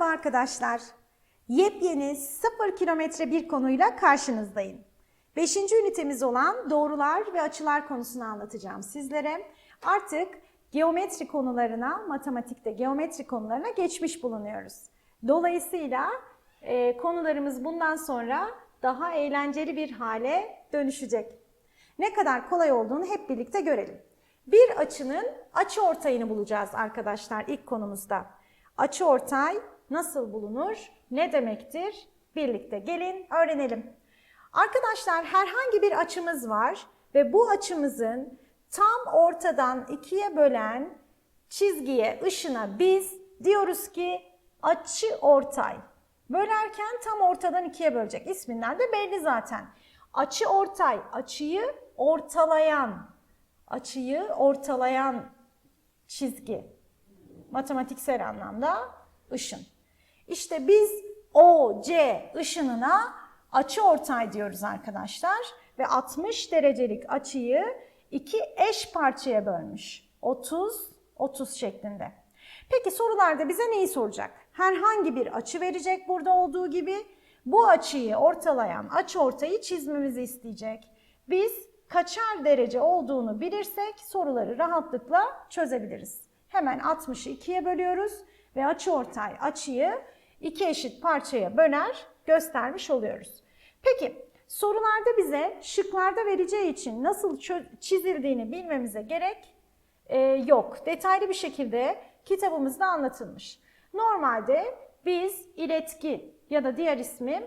Merhaba arkadaşlar. Yepyeni 0 kilometre bir konuyla karşınızdayım. Beşinci ünitemiz olan doğrular ve açılar konusunu anlatacağım sizlere. Artık geometri konularına, matematikte geometri konularına geçmiş bulunuyoruz. Dolayısıyla e, konularımız bundan sonra daha eğlenceli bir hale dönüşecek. Ne kadar kolay olduğunu hep birlikte görelim. Bir açının açı ortayını bulacağız arkadaşlar ilk konumuzda. Açı ortay nasıl bulunur? Ne demektir? Birlikte gelin öğrenelim. Arkadaşlar herhangi bir açımız var ve bu açımızın tam ortadan ikiye bölen çizgiye, ışına biz diyoruz ki açı ortay. Bölerken tam ortadan ikiye bölecek. İsminden de belli zaten. Açı ortay, açıyı ortalayan, açıyı ortalayan çizgi. Matematiksel anlamda ışın. İşte biz OC ışınına açı ortay diyoruz arkadaşlar. Ve 60 derecelik açıyı iki eş parçaya bölmüş. 30, 30 şeklinde. Peki sorularda bize neyi soracak? Herhangi bir açı verecek burada olduğu gibi. Bu açıyı ortalayan açı ortayı çizmemizi isteyecek. Biz kaçar derece olduğunu bilirsek soruları rahatlıkla çözebiliriz. Hemen 60'ı 2'ye bölüyoruz ve açı ortay açıyı iki eşit parçaya böler göstermiş oluyoruz. Peki sorularda bize şıklarda vereceği için nasıl çizildiğini bilmemize gerek e, yok. Detaylı bir şekilde kitabımızda anlatılmış. Normalde biz iletki ya da diğer ismi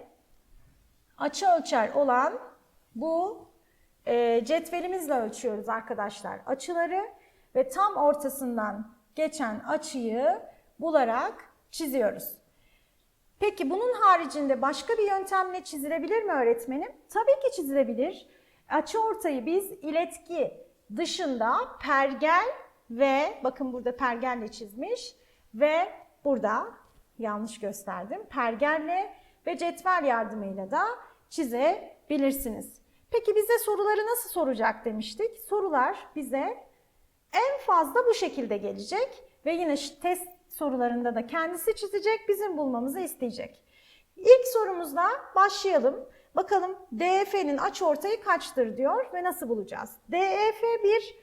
açı ölçer olan bu e, cetvelimizle ölçüyoruz arkadaşlar açıları ve tam ortasından geçen açıyı bularak çiziyoruz. Peki bunun haricinde başka bir yöntemle çizilebilir mi öğretmenim? Tabii ki çizilebilir. Açı ortayı biz iletki dışında pergel ve bakın burada pergelle çizmiş ve burada yanlış gösterdim. Pergelle ve cetvel yardımıyla da çizebilirsiniz. Peki bize soruları nasıl soracak demiştik? Sorular bize en fazla bu şekilde gelecek ve yine test sorularında da kendisi çizecek, bizim bulmamızı isteyecek. İlk sorumuzla başlayalım. Bakalım DEF'nin açıortayı kaçtır diyor ve nasıl bulacağız? DEF bir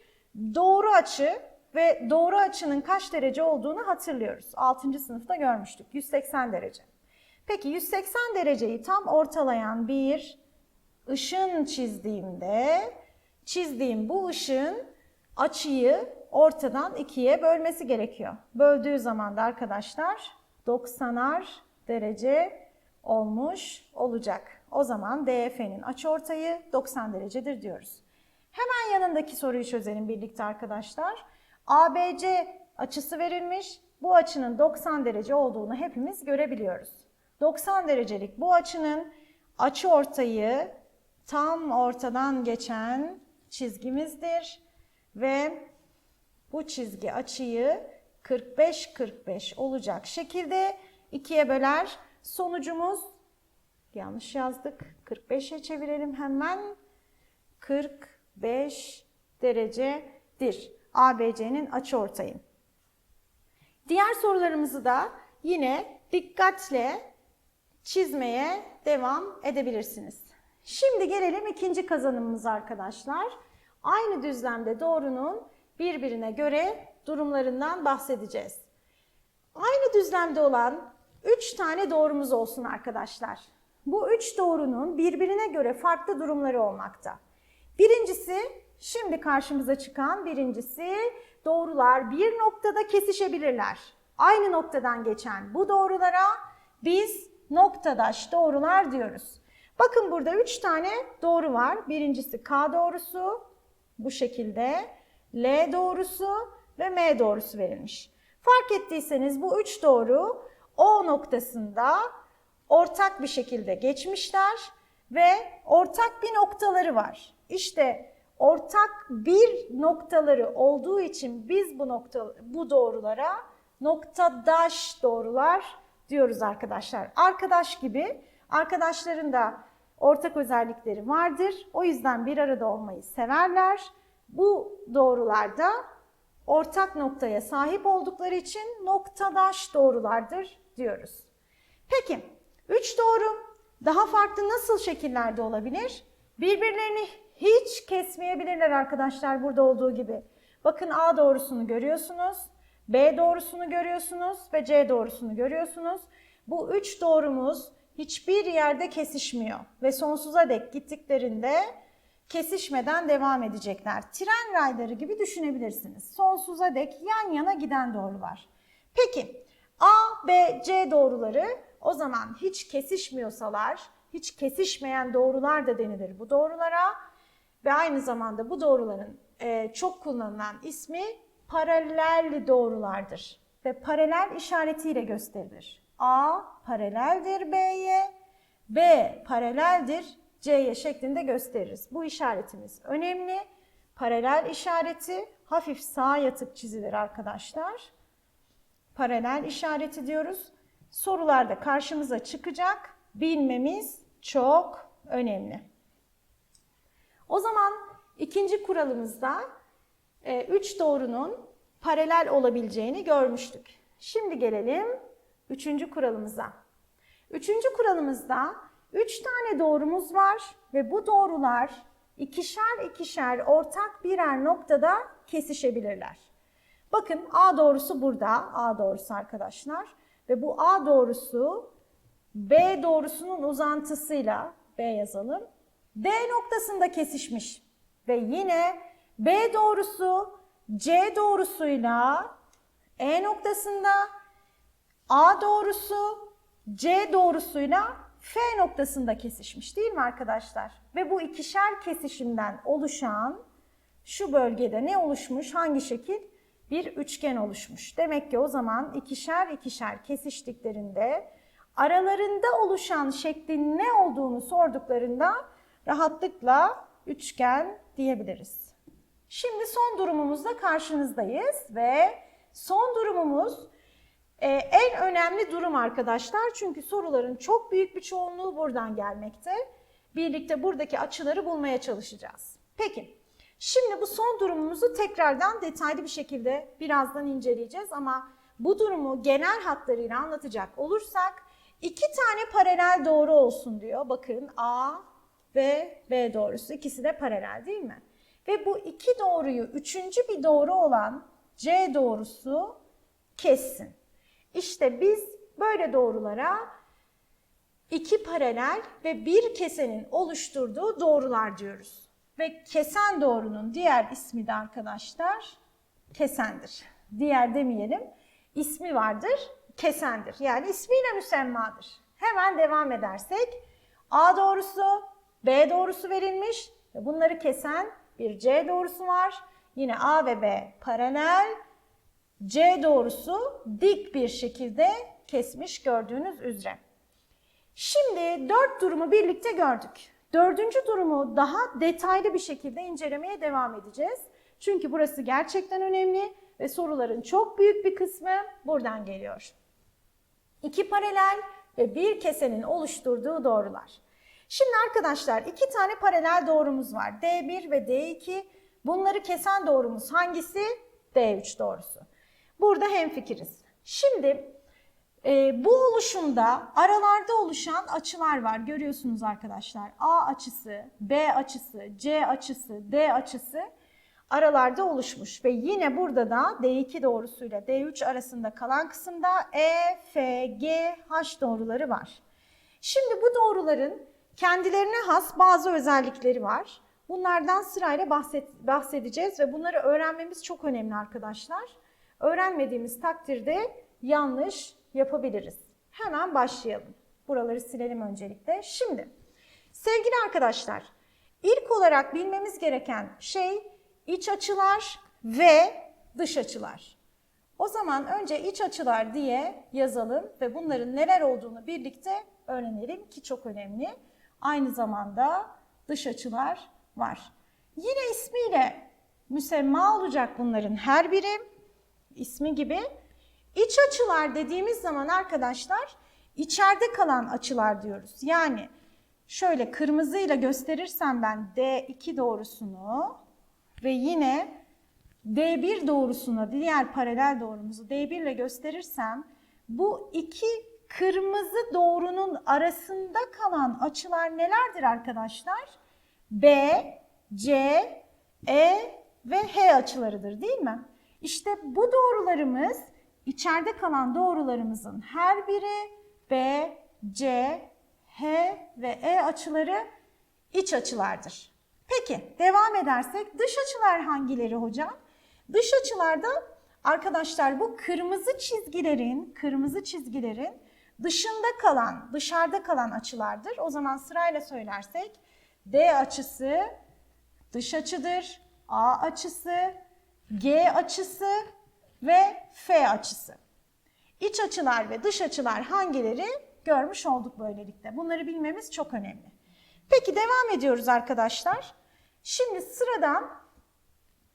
doğru açı ve doğru açının kaç derece olduğunu hatırlıyoruz. 6. sınıfta görmüştük. 180 derece. Peki 180 dereceyi tam ortalayan bir ışın çizdiğimde çizdiğim bu ışın açıyı ortadan ikiye bölmesi gerekiyor. Böldüğü zaman da arkadaşlar 90'ar derece olmuş olacak. O zaman DF'nin açıortayı 90 derecedir diyoruz. Hemen yanındaki soruyu çözelim birlikte arkadaşlar. ABC açısı verilmiş. Bu açının 90 derece olduğunu hepimiz görebiliyoruz. 90 derecelik bu açının açıortayı tam ortadan geçen çizgimizdir ve bu çizgi açıyı 45-45 olacak şekilde ikiye böler. Sonucumuz yanlış yazdık. 45'e çevirelim hemen. 45 derecedir. ABC'nin açıortayı. Diğer sorularımızı da yine dikkatle çizmeye devam edebilirsiniz. Şimdi gelelim ikinci kazanımımıza arkadaşlar. Aynı düzlemde doğrunun birbirine göre durumlarından bahsedeceğiz. Aynı düzlemde olan 3 tane doğrumuz olsun arkadaşlar. Bu 3 doğrunun birbirine göre farklı durumları olmakta. Birincisi, şimdi karşımıza çıkan birincisi doğrular bir noktada kesişebilirler. Aynı noktadan geçen bu doğrulara biz noktadaş doğrular diyoruz. Bakın burada 3 tane doğru var. Birincisi K doğrusu bu şekilde. L doğrusu ve M doğrusu verilmiş. Fark ettiyseniz bu üç doğru O noktasında ortak bir şekilde geçmişler ve ortak bir noktaları var. İşte ortak bir noktaları olduğu için biz bu nokta bu doğrulara noktadaş doğrular diyoruz arkadaşlar. Arkadaş gibi arkadaşların da ortak özellikleri vardır. O yüzden bir arada olmayı severler bu doğrularda ortak noktaya sahip oldukları için noktadaş doğrulardır diyoruz. Peki, üç doğru daha farklı nasıl şekillerde olabilir? Birbirlerini hiç kesmeyebilirler arkadaşlar burada olduğu gibi. Bakın A doğrusunu görüyorsunuz, B doğrusunu görüyorsunuz ve C doğrusunu görüyorsunuz. Bu üç doğrumuz hiçbir yerde kesişmiyor ve sonsuza dek gittiklerinde kesişmeden devam edecekler. Tren rayları gibi düşünebilirsiniz. Sonsuza dek yan yana giden doğrular. Peki A, B, C doğruları o zaman hiç kesişmiyorsalar, hiç kesişmeyen doğrular da denilir bu doğrulara ve aynı zamanda bu doğruların e, çok kullanılan ismi paralel doğrulardır ve paralel işaretiyle gösterilir. A paraleldir B'ye, B paraleldir C'ye şeklinde gösteririz. Bu işaretimiz önemli. Paralel işareti hafif sağa yatık çizilir arkadaşlar. Paralel işareti diyoruz. Sorularda karşımıza çıkacak. Bilmemiz çok önemli. O zaman ikinci kuralımızda e, üç doğrunun paralel olabileceğini görmüştük. Şimdi gelelim üçüncü kuralımıza. Üçüncü kuralımızda üç tane doğrumuz var ve bu doğrular ikişer ikişer ortak birer noktada kesişebilirler. Bakın A doğrusu burada, A doğrusu arkadaşlar ve bu A doğrusu B doğrusunun uzantısıyla B yazalım. D noktasında kesişmiş ve yine B doğrusu C doğrusuyla E noktasında A doğrusu C doğrusuyla F noktasında kesişmiş değil mi arkadaşlar? Ve bu ikişer kesişimden oluşan şu bölgede ne oluşmuş? Hangi şekil? Bir üçgen oluşmuş. Demek ki o zaman ikişer ikişer kesiştiklerinde aralarında oluşan şeklin ne olduğunu sorduklarında rahatlıkla üçgen diyebiliriz. Şimdi son durumumuzla karşınızdayız ve son durumumuz e, en önemli durum arkadaşlar. Çünkü soruların çok büyük bir çoğunluğu buradan gelmekte. Birlikte buradaki açıları bulmaya çalışacağız. Peki, şimdi bu son durumumuzu tekrardan detaylı bir şekilde birazdan inceleyeceğiz ama bu durumu genel hatlarıyla anlatacak olursak iki tane paralel doğru olsun diyor. Bakın A ve B doğrusu ikisi de paralel değil mi? Ve bu iki doğruyu üçüncü bir doğru olan C doğrusu kessin. İşte biz böyle doğrulara iki paralel ve bir kesenin oluşturduğu doğrular diyoruz. Ve kesen doğrunun diğer ismi de arkadaşlar kesendir. Diğer demeyelim. İsmi vardır, kesendir. Yani ismiyle müsemmadır. Hemen devam edersek A doğrusu, B doğrusu verilmiş ve bunları kesen bir C doğrusu var. Yine A ve B paralel, C doğrusu dik bir şekilde kesmiş gördüğünüz üzere. Şimdi dört durumu birlikte gördük. Dördüncü durumu daha detaylı bir şekilde incelemeye devam edeceğiz. Çünkü burası gerçekten önemli ve soruların çok büyük bir kısmı buradan geliyor. İki paralel ve bir kesenin oluşturduğu doğrular. Şimdi arkadaşlar iki tane paralel doğrumuz var. D1 ve D2. Bunları kesen doğrumuz hangisi? D3 doğrusu. Burada hemfikiriz. Şimdi e, bu oluşumda aralarda oluşan açılar var. Görüyorsunuz arkadaşlar. A açısı, B açısı, C açısı, D açısı aralarda oluşmuş. Ve yine burada da D2 doğrusuyla D3 arasında kalan kısımda E, F, G, H doğruları var. Şimdi bu doğruların kendilerine has bazı özellikleri var. Bunlardan sırayla bahsedeceğiz ve bunları öğrenmemiz çok önemli arkadaşlar. Öğrenmediğimiz takdirde yanlış yapabiliriz. Hemen başlayalım. Buraları silelim öncelikle. Şimdi sevgili arkadaşlar ilk olarak bilmemiz gereken şey iç açılar ve dış açılar. O zaman önce iç açılar diye yazalım ve bunların neler olduğunu birlikte öğrenelim ki çok önemli. Aynı zamanda dış açılar var. Yine ismiyle müsemma olacak bunların her biri ismi gibi. İç açılar dediğimiz zaman arkadaşlar içeride kalan açılar diyoruz. Yani şöyle kırmızıyla gösterirsem ben D2 doğrusunu ve yine D1 doğrusuna diğer paralel doğrumuzu D1 ile gösterirsem bu iki kırmızı doğrunun arasında kalan açılar nelerdir arkadaşlar? B, C, E ve H açılarıdır değil mi? İşte bu doğrularımız içeride kalan doğrularımızın her biri B, C, H ve E açıları iç açılardır. Peki devam edersek dış açılar hangileri hocam? Dış açılarda arkadaşlar bu kırmızı çizgilerin, kırmızı çizgilerin dışında kalan, dışarıda kalan açılardır. O zaman sırayla söylersek D açısı dış açıdır, A açısı, G açısı ve F açısı. İç açılar ve dış açılar hangileri görmüş olduk böylelikle. Bunları bilmemiz çok önemli. Peki devam ediyoruz arkadaşlar. Şimdi sıradan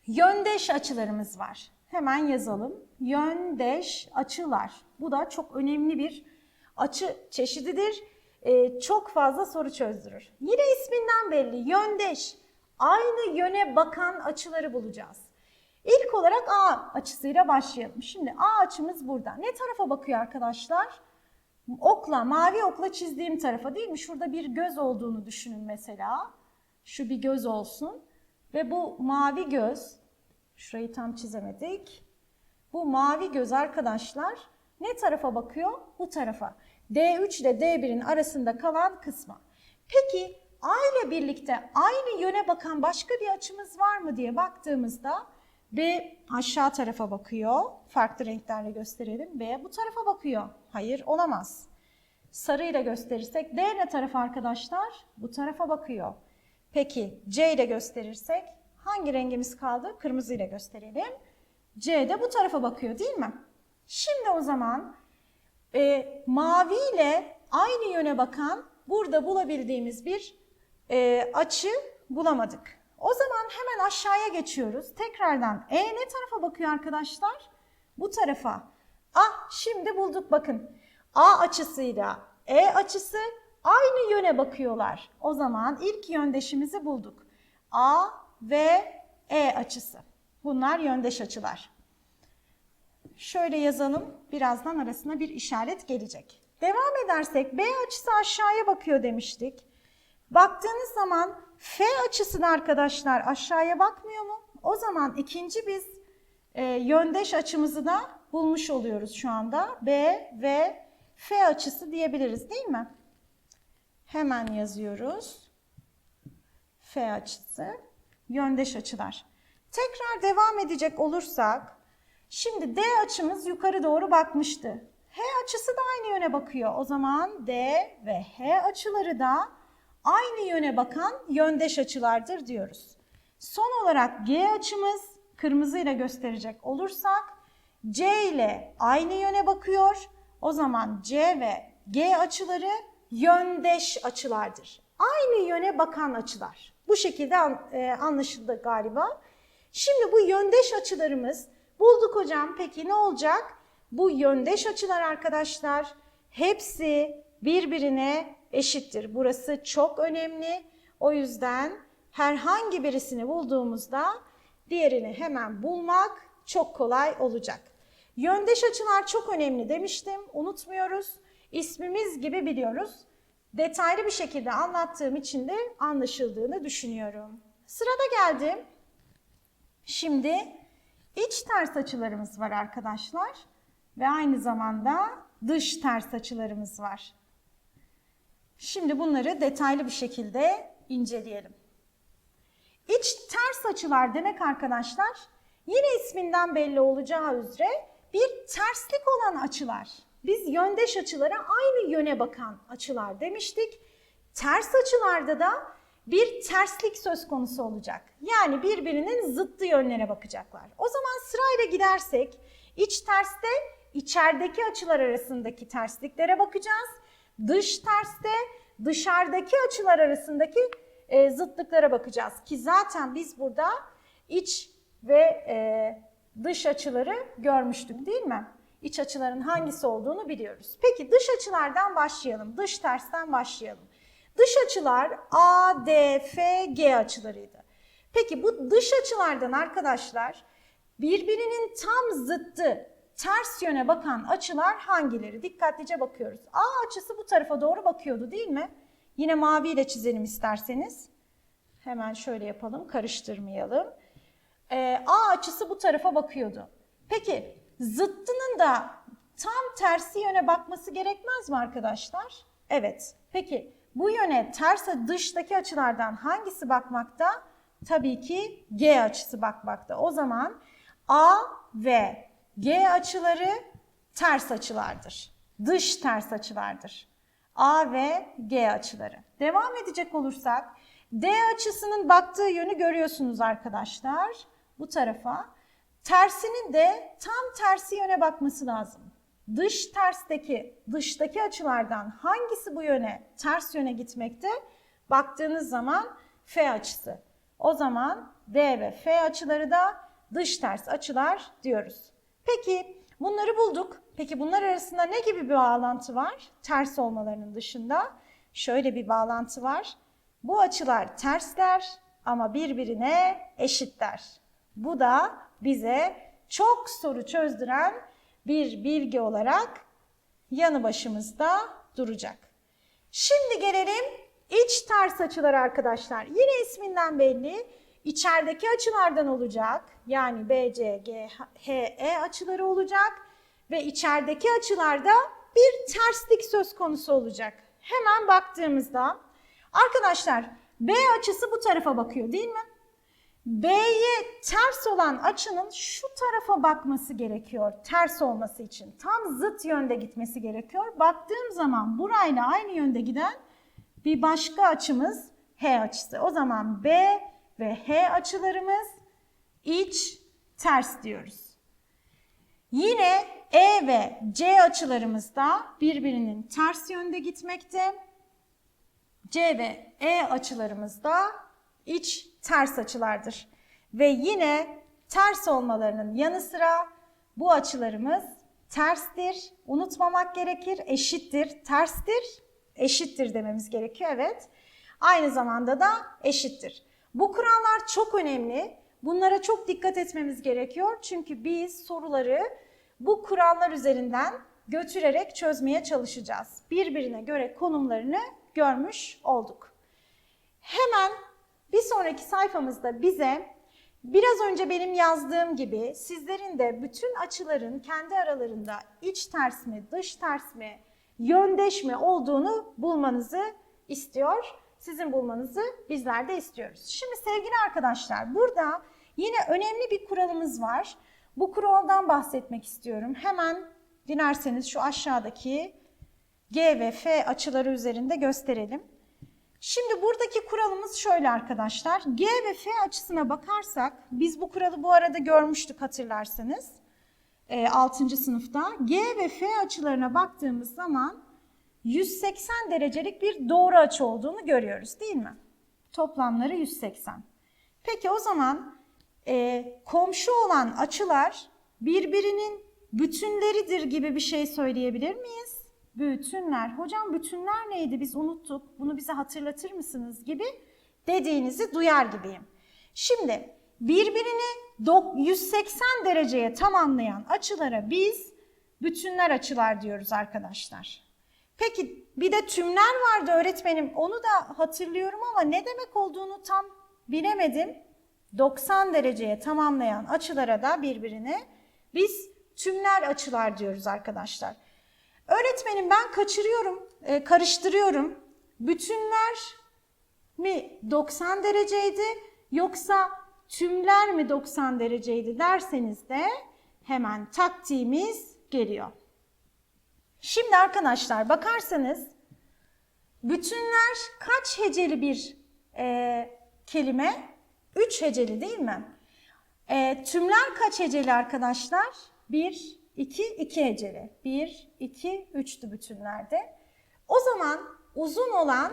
yöndeş açılarımız var. Hemen yazalım. Yöndeş açılar. Bu da çok önemli bir açı çeşididir. Ee, çok fazla soru çözdürür. Yine isminden belli. Yöndeş. Aynı yöne bakan açıları bulacağız. İlk olarak A açısıyla başlayalım. Şimdi A açımız burada. Ne tarafa bakıyor arkadaşlar? Okla, mavi okla çizdiğim tarafa değil mi? Şurada bir göz olduğunu düşünün mesela. Şu bir göz olsun. Ve bu mavi göz, şurayı tam çizemedik. Bu mavi göz arkadaşlar ne tarafa bakıyor? Bu tarafa. D3 ile D1'in arasında kalan kısma. Peki A ile birlikte aynı yöne bakan başka bir açımız var mı diye baktığımızda B aşağı tarafa bakıyor. Farklı renklerle gösterelim. B bu tarafa bakıyor. Hayır olamaz. Sarıyla gösterirsek D ne tarafa arkadaşlar? Bu tarafa bakıyor. Peki C ile gösterirsek hangi rengimiz kaldı? Kırmızı ile gösterelim. C de bu tarafa bakıyor değil mi? Şimdi o zaman e, mavi ile aynı yöne bakan burada bulabildiğimiz bir e, açı bulamadık. O zaman hemen aşağıya geçiyoruz. Tekrardan E ne tarafa bakıyor arkadaşlar? Bu tarafa. Ah şimdi bulduk bakın. A açısıyla E açısı aynı yöne bakıyorlar. O zaman ilk yöndeşimizi bulduk. A ve E açısı. Bunlar yöndeş açılar. Şöyle yazalım. Birazdan arasına bir işaret gelecek. Devam edersek B açısı aşağıya bakıyor demiştik. Baktığınız zaman F açısını arkadaşlar aşağıya bakmıyor mu? O zaman ikinci biz e, yöndeş açımızı da bulmuş oluyoruz şu anda. B ve F açısı diyebiliriz değil mi? Hemen yazıyoruz. F açısı, yöndeş açılar. Tekrar devam edecek olursak, şimdi D açımız yukarı doğru bakmıştı. H açısı da aynı yöne bakıyor. O zaman D ve H açıları da aynı yöne bakan yöndeş açılardır diyoruz. Son olarak G açımız kırmızıyla gösterecek olursak C ile aynı yöne bakıyor. O zaman C ve G açıları yöndeş açılardır. Aynı yöne bakan açılar. Bu şekilde e, anlaşıldı galiba. Şimdi bu yöndeş açılarımız bulduk hocam. Peki ne olacak? Bu yöndeş açılar arkadaşlar hepsi birbirine eşittir. Burası çok önemli. O yüzden herhangi birisini bulduğumuzda diğerini hemen bulmak çok kolay olacak. Yöndeş açılar çok önemli demiştim. Unutmuyoruz. İsmimiz gibi biliyoruz. Detaylı bir şekilde anlattığım için de anlaşıldığını düşünüyorum. Sırada geldim. Şimdi iç ters açılarımız var arkadaşlar. Ve aynı zamanda dış ters açılarımız var. Şimdi bunları detaylı bir şekilde inceleyelim. İç ters açılar demek arkadaşlar yine isminden belli olacağı üzere bir terslik olan açılar. Biz yöndeş açılara aynı yöne bakan açılar demiştik. Ters açılarda da bir terslik söz konusu olacak. Yani birbirinin zıttı yönlere bakacaklar. O zaman sırayla gidersek iç terste içerideki açılar arasındaki tersliklere bakacağız. Dış terste dışarıdaki açılar arasındaki e, zıtlıklara bakacağız. Ki zaten biz burada iç ve e, dış açıları görmüştük değil mi? İç açıların hangisi olduğunu biliyoruz. Peki dış açılardan başlayalım. Dış tersten başlayalım. Dış açılar A, D, F, G açılarıydı. Peki bu dış açılardan arkadaşlar Birbirinin tam zıttı, ters yöne bakan açılar hangileri? Dikkatlice bakıyoruz. A açısı bu tarafa doğru bakıyordu değil mi? Yine maviyle çizelim isterseniz. Hemen şöyle yapalım, karıştırmayalım. Ee, A açısı bu tarafa bakıyordu. Peki zıttının da tam tersi yöne bakması gerekmez mi arkadaşlar? Evet. Peki bu yöne ters dıştaki açılardan hangisi bakmakta? Tabii ki G açısı bakmakta. O zaman A ve G açıları ters açılardır. Dış ters açılardır. A ve G açıları. Devam edecek olursak D açısının baktığı yönü görüyorsunuz arkadaşlar. Bu tarafa. Tersinin de tam tersi yöne bakması lazım. Dış tersteki, dıştaki açılardan hangisi bu yöne, ters yöne gitmekte? Baktığınız zaman F açısı. O zaman D ve F açıları da dış ters açılar diyoruz. Peki bunları bulduk. Peki bunlar arasında ne gibi bir bağlantı var? Ters olmalarının dışında şöyle bir bağlantı var. Bu açılar tersler ama birbirine eşitler. Bu da bize çok soru çözdüren bir bilgi olarak yanı başımızda duracak. Şimdi gelelim iç ters açılar arkadaşlar. Yine isminden belli. İçerideki açılardan olacak. Yani BC, G, H, E açıları olacak. Ve içerideki açılarda bir terslik söz konusu olacak. Hemen baktığımızda arkadaşlar B açısı bu tarafa bakıyor değil mi? B'ye ters olan açının şu tarafa bakması gerekiyor ters olması için. Tam zıt yönde gitmesi gerekiyor. Baktığım zaman burayla aynı yönde giden bir başka açımız H açısı. O zaman B ve H açılarımız iç ters diyoruz. Yine E ve C açılarımız da birbirinin ters yönde gitmekte. C ve E açılarımız da iç ters açılardır. Ve yine ters olmalarının yanı sıra bu açılarımız terstir. Unutmamak gerekir. Eşittir, terstir, eşittir dememiz gerekiyor. Evet. Aynı zamanda da eşittir. Bu kurallar çok önemli. Bunlara çok dikkat etmemiz gerekiyor. Çünkü biz soruları bu kurallar üzerinden götürerek çözmeye çalışacağız. Birbirine göre konumlarını görmüş olduk. Hemen bir sonraki sayfamızda bize biraz önce benim yazdığım gibi sizlerin de bütün açıların kendi aralarında iç ters mi, dış ters mi, yöndeş mi olduğunu bulmanızı istiyor. Sizin bulmanızı bizler de istiyoruz. Şimdi sevgili arkadaşlar burada yine önemli bir kuralımız var. Bu kuraldan bahsetmek istiyorum. Hemen dilerseniz şu aşağıdaki G ve F açıları üzerinde gösterelim. Şimdi buradaki kuralımız şöyle arkadaşlar. G ve F açısına bakarsak, biz bu kuralı bu arada görmüştük hatırlarsanız. E, 6. sınıfta. G ve F açılarına baktığımız zaman 180 derecelik bir doğru açı olduğunu görüyoruz değil mi? Toplamları 180. Peki o zaman e, komşu olan açılar birbirinin bütünleridir gibi bir şey söyleyebilir miyiz? Bütünler. Hocam bütünler neydi? Biz unuttuk. Bunu bize hatırlatır mısınız gibi dediğinizi duyar gibiyim. Şimdi birbirini 180 dereceye tamamlayan açılara biz bütünler açılar diyoruz arkadaşlar. Peki bir de tümler vardı öğretmenim. Onu da hatırlıyorum ama ne demek olduğunu tam bilemedim. 90 dereceye tamamlayan açılara da birbirine biz tümler açılar diyoruz arkadaşlar. Öğretmenim ben kaçırıyorum, e, karıştırıyorum. Bütünler mi 90 dereceydi yoksa tümler mi 90 dereceydi derseniz de hemen taktiğimiz geliyor. Şimdi arkadaşlar bakarsanız bütünler kaç heceli bir e, kelime? 3 heceli değil mi? E, tümler kaç heceli arkadaşlar? 1, 2, 2 heceli. 1, 2, 3'tü bütünlerde. O zaman uzun olan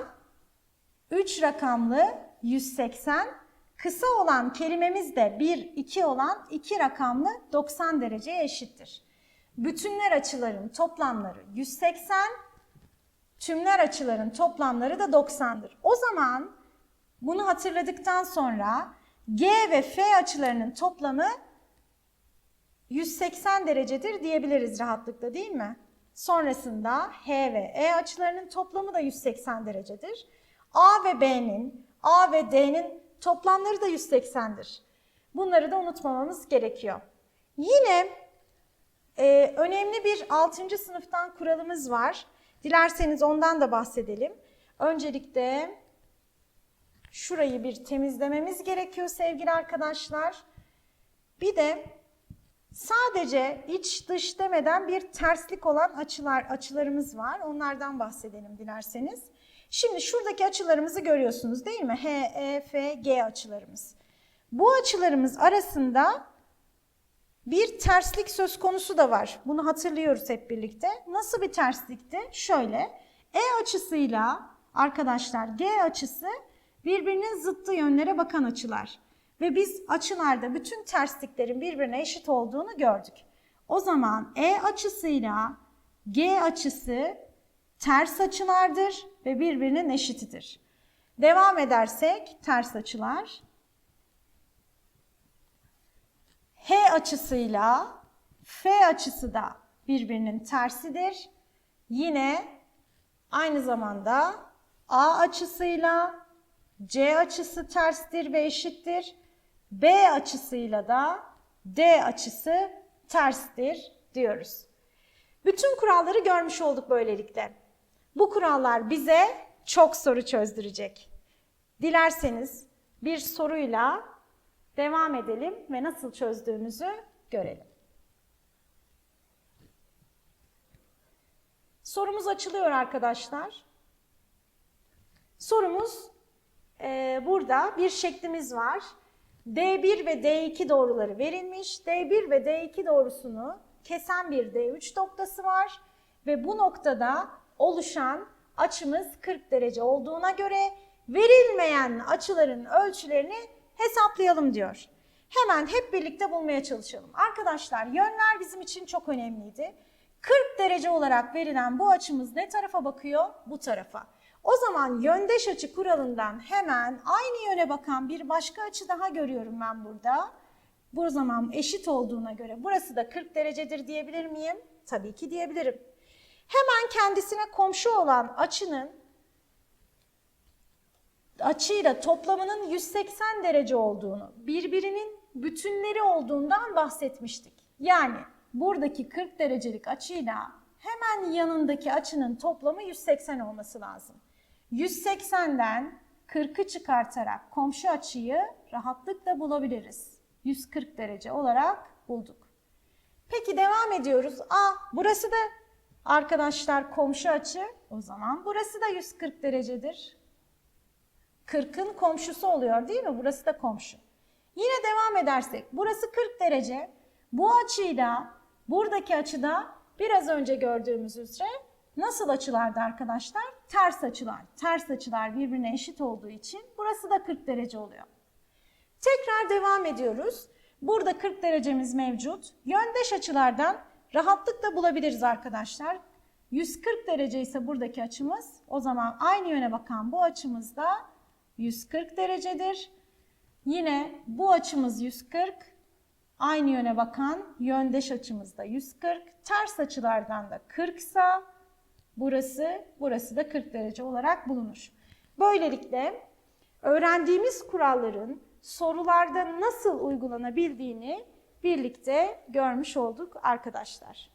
3 rakamlı 180, kısa olan kelimemiz de 1, 2 olan 2 rakamlı 90 dereceye eşittir. Bütünler açıların toplamları 180, tümler açıların toplamları da 90'dır. O zaman bunu hatırladıktan sonra G ve F açılarının toplamı 180 derecedir diyebiliriz rahatlıkla değil mi? Sonrasında H ve E açılarının toplamı da 180 derecedir. A ve B'nin, A ve D'nin toplamları da 180'dir. Bunları da unutmamamız gerekiyor. Yine e, önemli bir 6. sınıftan kuralımız var. Dilerseniz ondan da bahsedelim. Öncelikle şurayı bir temizlememiz gerekiyor sevgili arkadaşlar. Bir de sadece iç dış demeden bir terslik olan açılar açılarımız var. Onlardan bahsedelim dilerseniz. Şimdi şuradaki açılarımızı görüyorsunuz değil mi? H, E, F, G açılarımız. Bu açılarımız arasında bir terslik söz konusu da var. Bunu hatırlıyoruz hep birlikte. Nasıl bir terslikti? Şöyle. E açısıyla arkadaşlar G açısı birbirinin zıttı yönlere bakan açılar. Ve biz açılarda bütün tersliklerin birbirine eşit olduğunu gördük. O zaman E açısıyla G açısı ters açılardır ve birbirinin eşitidir. Devam edersek ters açılar H açısıyla F açısı da birbirinin tersidir. Yine aynı zamanda A açısıyla C açısı terstir ve eşittir. B açısıyla da D açısı terstir diyoruz. Bütün kuralları görmüş olduk böylelikle. Bu kurallar bize çok soru çözdürecek. Dilerseniz bir soruyla devam edelim ve nasıl çözdüğümüzü görelim. Sorumuz açılıyor arkadaşlar. Sorumuz e, burada bir şeklimiz var. D1 ve D2 doğruları verilmiş. D1 ve D2 doğrusunu kesen bir D3 noktası var. Ve bu noktada oluşan açımız 40 derece olduğuna göre verilmeyen açıların ölçülerini hesaplayalım diyor. Hemen hep birlikte bulmaya çalışalım. Arkadaşlar yönler bizim için çok önemliydi. 40 derece olarak verilen bu açımız ne tarafa bakıyor? Bu tarafa. O zaman yöndeş açı kuralından hemen aynı yöne bakan bir başka açı daha görüyorum ben burada. Bu zaman eşit olduğuna göre burası da 40 derecedir diyebilir miyim? Tabii ki diyebilirim. Hemen kendisine komşu olan açının açıyla toplamının 180 derece olduğunu, birbirinin bütünleri olduğundan bahsetmiştik. Yani buradaki 40 derecelik açıyla hemen yanındaki açının toplamı 180 olması lazım. 180'den 40'ı çıkartarak komşu açıyı rahatlıkla bulabiliriz. 140 derece olarak bulduk. Peki devam ediyoruz. A burası da arkadaşlar komşu açı. O zaman burası da 140 derecedir. 40'ın komşusu oluyor değil mi? Burası da komşu. Yine devam edersek burası 40 derece. Bu açıyla buradaki açıda biraz önce gördüğümüz üzere nasıl açılardı arkadaşlar? Ters açılar. Ters açılar birbirine eşit olduğu için burası da 40 derece oluyor. Tekrar devam ediyoruz. Burada 40 derecemiz mevcut. Yöndeş açılardan rahatlıkla bulabiliriz arkadaşlar. 140 derece ise buradaki açımız. O zaman aynı yöne bakan bu açımız da 140 derecedir. Yine bu açımız 140. Aynı yöne bakan yöndeş açımız da 140. Ters açılardan da 40 ise burası, burası da 40 derece olarak bulunur. Böylelikle öğrendiğimiz kuralların sorularda nasıl uygulanabildiğini birlikte görmüş olduk arkadaşlar.